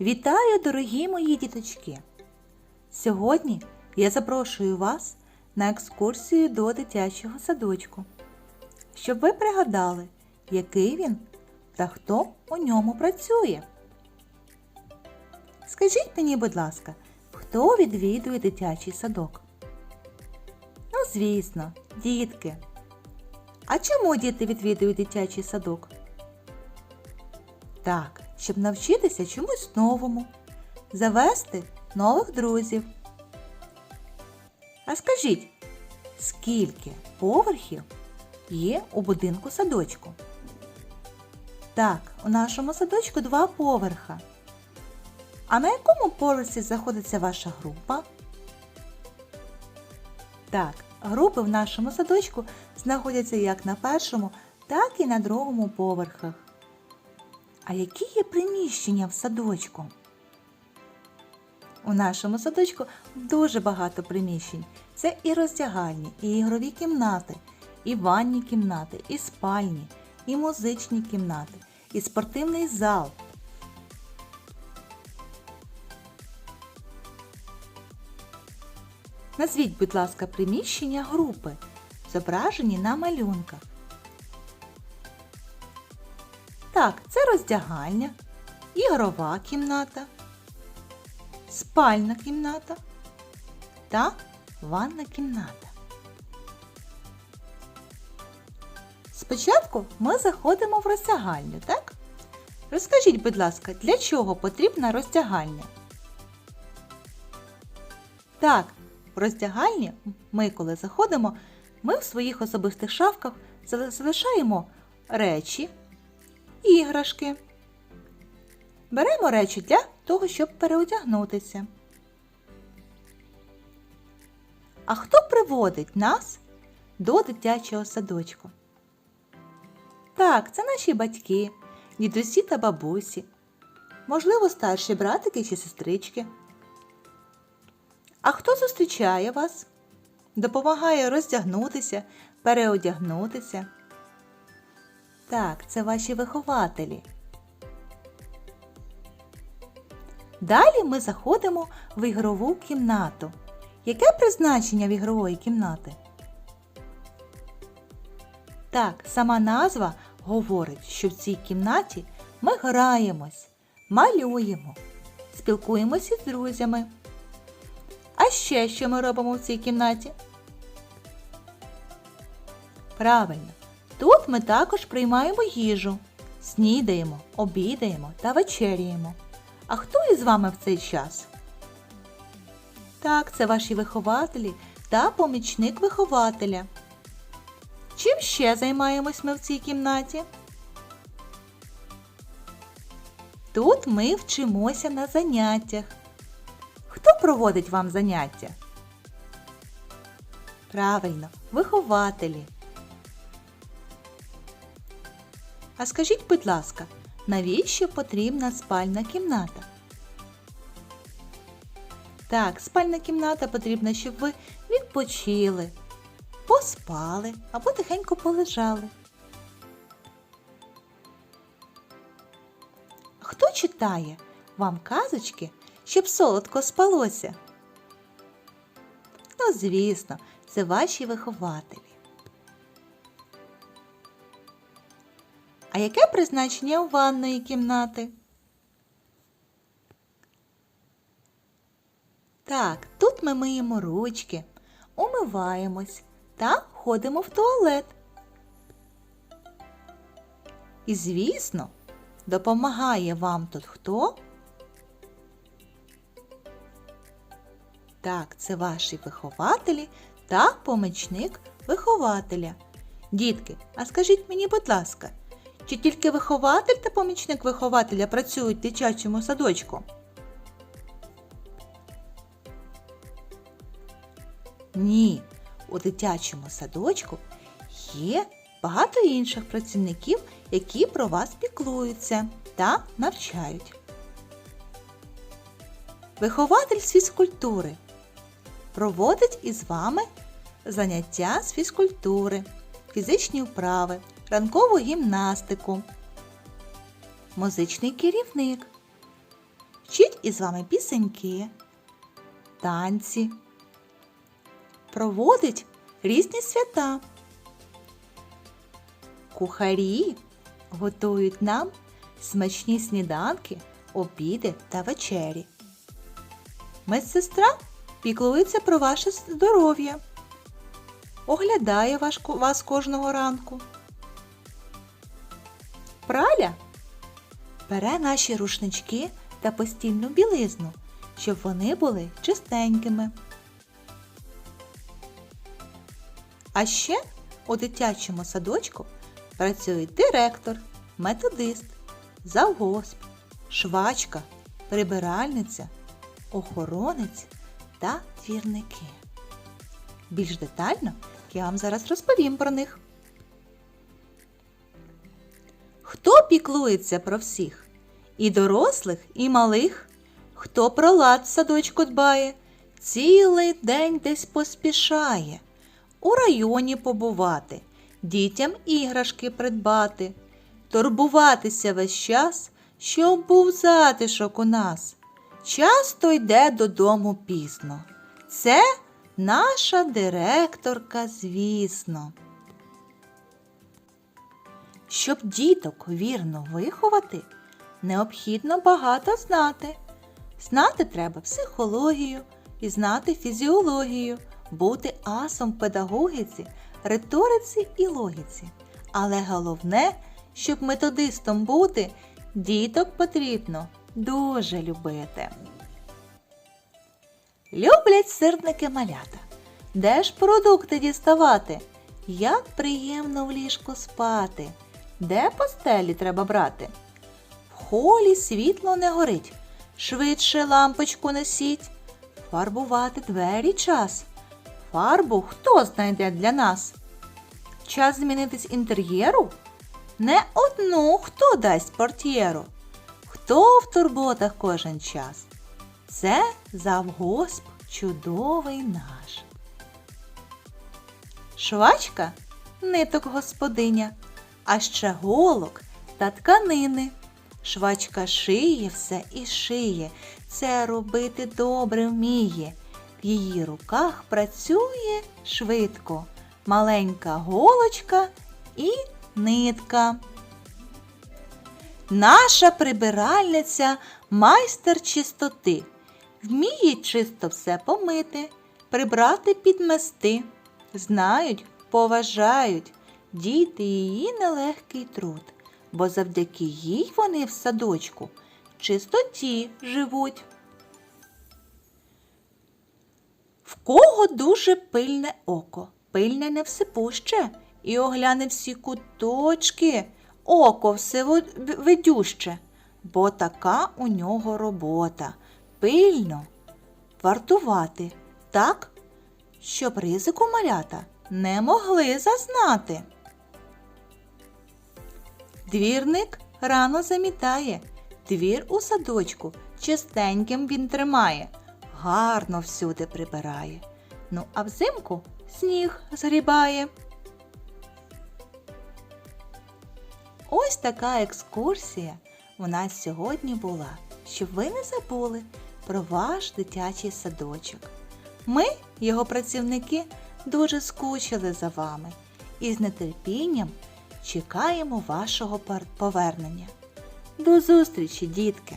Вітаю, дорогі мої діточки! Сьогодні я запрошую вас на екскурсію до дитячого садочку, щоб ви пригадали, який він та хто у ньому працює. Скажіть мені, будь ласка, хто відвідує дитячий садок? Ну, звісно, дітки. А чому діти відвідують дитячий садок? Так, щоб навчитися чомусь новому, завести нових друзів. А скажіть, скільки поверхів є у будинку садочку? Так, у нашому садочку два поверха. А на якому поверсі знаходиться ваша група? Так, групи в нашому садочку знаходяться як на першому, так і на другому поверхах. А які є приміщення в садочку? У нашому садочку дуже багато приміщень. Це і роздягальні, і ігрові кімнати, і ванні кімнати, і спальні, і музичні кімнати, і спортивний зал. Назвіть, будь ласка, приміщення групи, зображені на малюнках. Так, це роздягальня, ігрова кімната, спальна кімната та ванна кімната. Спочатку ми заходимо в роздягальню, так? Розкажіть, будь ласка, для чого потрібна роздягальня? Так, в роздягальні ми, коли заходимо, ми в своїх особистих шафках залишаємо речі, іграшки. Беремо речі для того, щоб переодягнутися. А хто приводить нас до дитячого садочку? Так, це наші батьки, дідусі та бабусі, можливо, старші братики чи сестрички. А хто зустрічає вас? Допомагає роздягнутися, переодягнутися? Так, це ваші вихователі. Далі ми заходимо в ігрову кімнату. Яке призначення в ігрової кімнати? Так, сама назва говорить, що в цій кімнаті ми граємось, малюємо, спілкуємося з друзями. А ще що ми робимо в цій кімнаті? Правильно, тут ми також приймаємо їжу, снідаємо, обідаємо та вечеряємо. А хто із вами в цей час? Так, це ваші вихователі та помічник вихователя. Чим ще займаємось ми в цій кімнаті? Тут ми вчимося на заняттях. Хто проводить вам заняття? Правильно, вихователі. А скажіть, будь ласка, навіщо потрібна спальна кімната? Так, спальна кімната потрібна, щоб ви відпочили, поспали або тихенько полежали. Хто читає вам казочки, щоб солодко спалося? Ну, звісно, це ваші вихователі. А яке призначення у ванної кімнати? Так, тут ми миємо ручки, умиваємось та ходимо в туалет. І, звісно, допомагає вам тут хто? Так, це ваші вихователі та помічник вихователя. Дітки, а скажіть мені, будь ласка, чи тільки вихователь та помічник вихователя працюють в дитячому садочку? Ні, у дитячому садочку є багато інших працівників, які про вас піклуються та навчають. Вихователь з фізкультури проводить із вами заняття з фізкультури, фізичні вправи, ранкову гімнастику. Музичний керівник вчить із вами пісеньки, танці, проводить різні свята. Кухарі готують нам смачні сніданки, обіди та вечері. Медсестра піклується про ваше здоров'я, оглядає вас кожного ранку. Праля бере наші рушнички та постільну білизну, щоб вони були чистенькими. А ще у дитячому садочку працюють директор, методист, завгосп, швачка, прибиральниця, охоронець та двірники. Більш детально я вам зараз розповім про них. Хто піклується про всіх? І дорослих, і малих? Хто про лад садочку дбає, цілий день десь поспішає, у районі побувати, дітям іграшки придбати, турбуватися весь час, щоб був затишок у нас. Часто йде додому пізно. Це наша директорка, звісно. Щоб діток вірно виховати, необхідно багато знати. Знати треба психологію і знати фізіологію, бути асом педагогіці, риториці і логіці. Але головне, щоб методистом бути, діток потрібно дуже любити. Люблять сирники малята. Де ж продукти діставати? Як приємно в ліжку спати. Де постелі треба брати? В холі світло не горить. Швидше лампочку несіть. Фарбувати двері час. Фарбу хто знайде для нас? Час змінитись інтер'єру? Не одну хто дасть портьєру. Хто в турботах кожен час? Це завгосп чудовий наш. Швачка ниток господиня, а ще голок та тканини. Швачка шиє все і шиє, це робити добре вміє. В її руках працює швидко маленька голочка і нитка. Наша прибиральниця майстер чистоти. Вміє чисто все помити, прибрати підмести. Знають, поважають діти її нелегкий труд, бо завдяки їй вони в садочку в чистоті живуть. В кого дуже пильне око, пильне не всепуще, і огляне всі куточки, око все видюще, бо така у нього робота пильно вартувати так, щоб ризику малята не могли зазнати. Двірник рано замітає, двір у садочку чистеньким він тримає, гарно всюди прибирає. Ну, а взимку сніг згрібає. Ось така екскурсія у нас сьогодні була, щоб ви не забули про ваш дитячий садочок. Ми, його працівники, дуже скучили за вами і з нетерпінням чекаємо вашого повернення. До зустрічі, дітки!